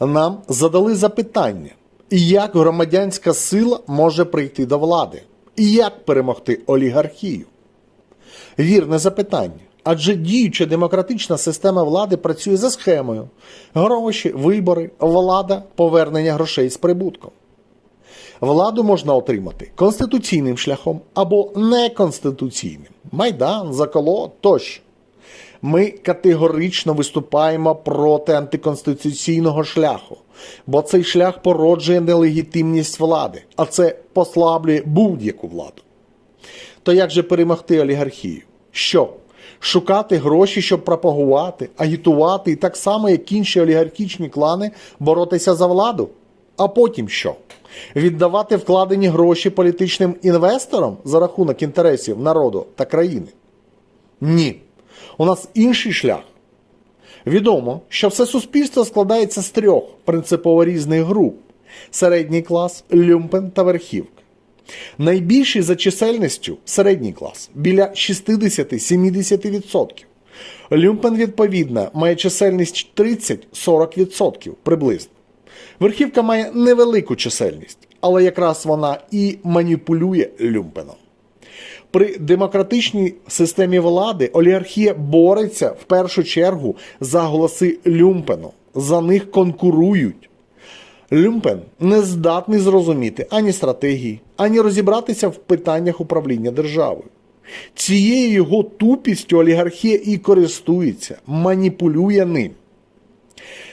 Нам задали запитання, як громадянська сила може прийти до влади, і як перемогти олігархію. Вірне запитання. Адже діюча демократична система влади працює за схемою: гроші, вибори, влада, повернення грошей з прибутком. Владу можна отримати конституційним шляхом або неконституційним майдан, заколот тощо. Ми категорично виступаємо проти антиконституційного шляху, бо цей шлях породжує нелегітимність влади, а це послаблює будь-яку владу. То як же перемогти олігархію? Що? Шукати гроші, щоб пропагувати, агітувати і так само, як інші олігархічні клани, боротися за владу? А потім що? Віддавати вкладені гроші політичним інвесторам за рахунок інтересів народу та країни? Ні. У нас інший шлях. Відомо, що все суспільство складається з трьох принципово різних груп: середній клас, люмпен та верхівка. Найбільший за чисельністю середній клас біля 60-70%. Люмпен, відповідно, має чисельність 30-40% приблизно. Верхівка має невелику чисельність, але якраз вона і маніпулює люмпеном. При демократичній системі влади олігархія бореться в першу чергу за голоси люмпену. За них конкурують. Люмпен не здатний зрозуміти ані стратегії, ані розібратися в питаннях управління державою. Цією його тупістю олігархія і користується, маніпулює ним.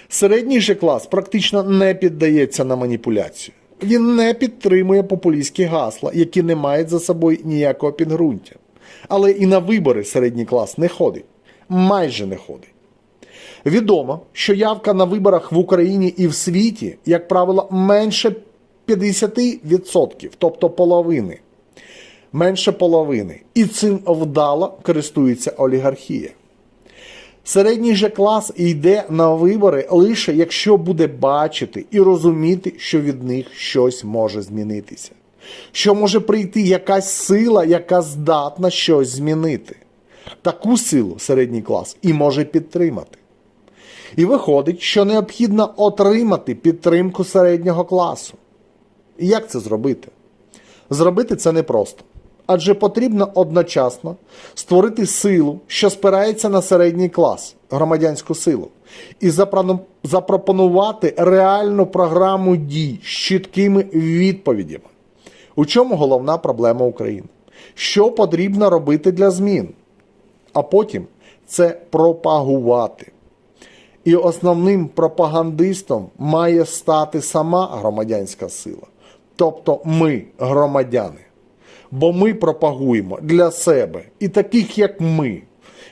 Середній же клас практично не піддається на маніпуляцію. Він не підтримує популістські гасла, які не мають за собою ніякого підґрунтя. Але і на вибори середній клас не ходить. Майже не ходить. Відомо, що явка на виборах в Україні і в світі, як правило, менше 50%, тобто половини. Менше половини. І цим вдало користується олігархія. Середній же клас йде на вибори лише якщо буде бачити і розуміти, що від них щось може змінитися. Що може прийти якась сила, яка здатна щось змінити. Таку силу середній клас і може підтримати. І виходить, що необхідно отримати підтримку середнього класу. І як це зробити? Зробити це непросто. Адже потрібно одночасно створити силу, що спирається на середній клас, громадянську силу, і запропонувати реальну програму дій з чіткими відповідями. У чому головна проблема України? Що потрібно робити для змін? А потім це пропагувати. І основним пропагандистом має стати сама громадянська сила, тобто ми, громадяни. Бо ми пропагуємо для себе і таких, як ми.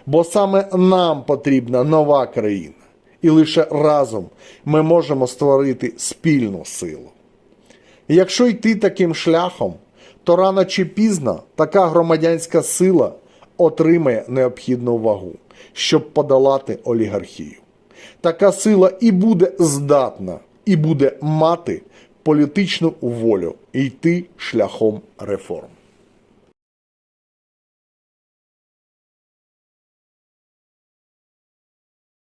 Бо саме нам потрібна нова країна. І лише разом ми можемо створити спільну силу. Якщо йти таким шляхом, то рано чи пізно така громадянська сила отримає необхідну вагу, щоб подолати олігархію. Така сила і буде здатна, і буде мати політичну волю йти шляхом реформ.